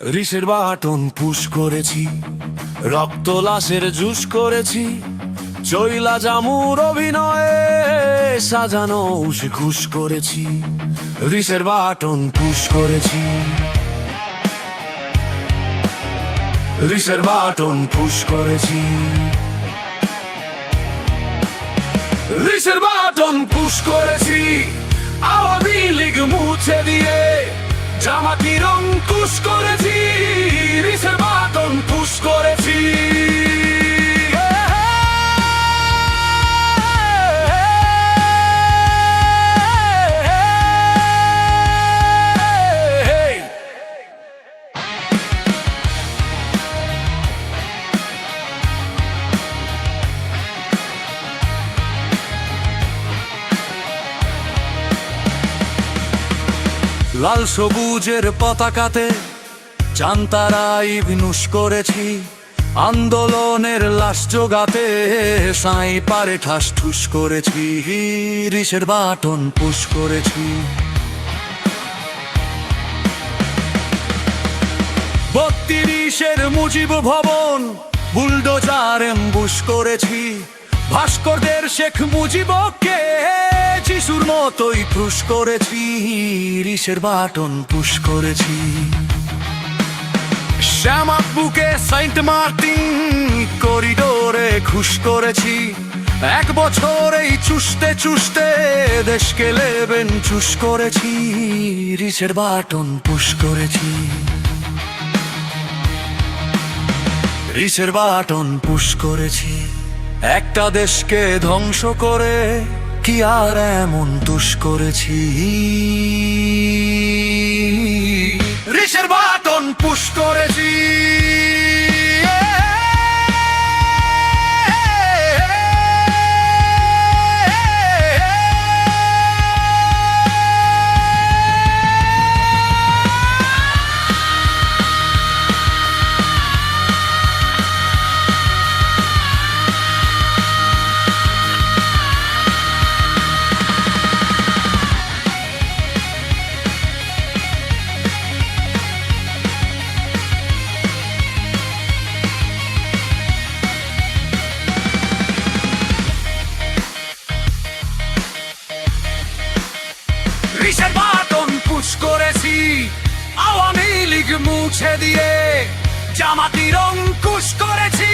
রিসের button push করেছি, রক্ত লাশের জুস করেছি, চৈলা জামুর অভিনয়ে সাজানো উসে খুশ করেছি, রিসের বাটন পুশ করেছি। রিসের বাটন পুশ করেছি। রিসের বাটন পুশ করেছি, আওয়ামী লীগ মুছে দিয়ে জামাতির অঙ্কুশ করেছি রিসে বাদন পুশ করেছি। লাল সবুজের পতাকাতে চান্তারাই বিনুষ করেছি। আন্দোলনের লাশ জোগাতে সাই পারে ঠাস ঠুস করেছি। রিসের বাটন পুশ করেছি। বত্রিশের মুজিব ভবন, বুলডোজার এম্বুশ করেছি। ভাস্করদের শেখ মুজিবকে যিশুর মতোই ক্রুশ করেছি রিসের বাটন পুশ করেছি। শ্যামা বুকে সাইন্ট মার্টিন করিডোরে খুশ করেছি। এক বছর এই চুষতে চুষতে দেশকে লেবেন চুষ করেছি রিসের বাটন পুশ করেছি। রিসের বাটন পুশ করেছি। একটা দেশকে ধ্বংস করে কি আর এমন তুষ করেছি রিসের বাটন পুশ করেছি। আওয়ামী লীগ মুছে দিয়ে জামাতির রং পুশ করেছি।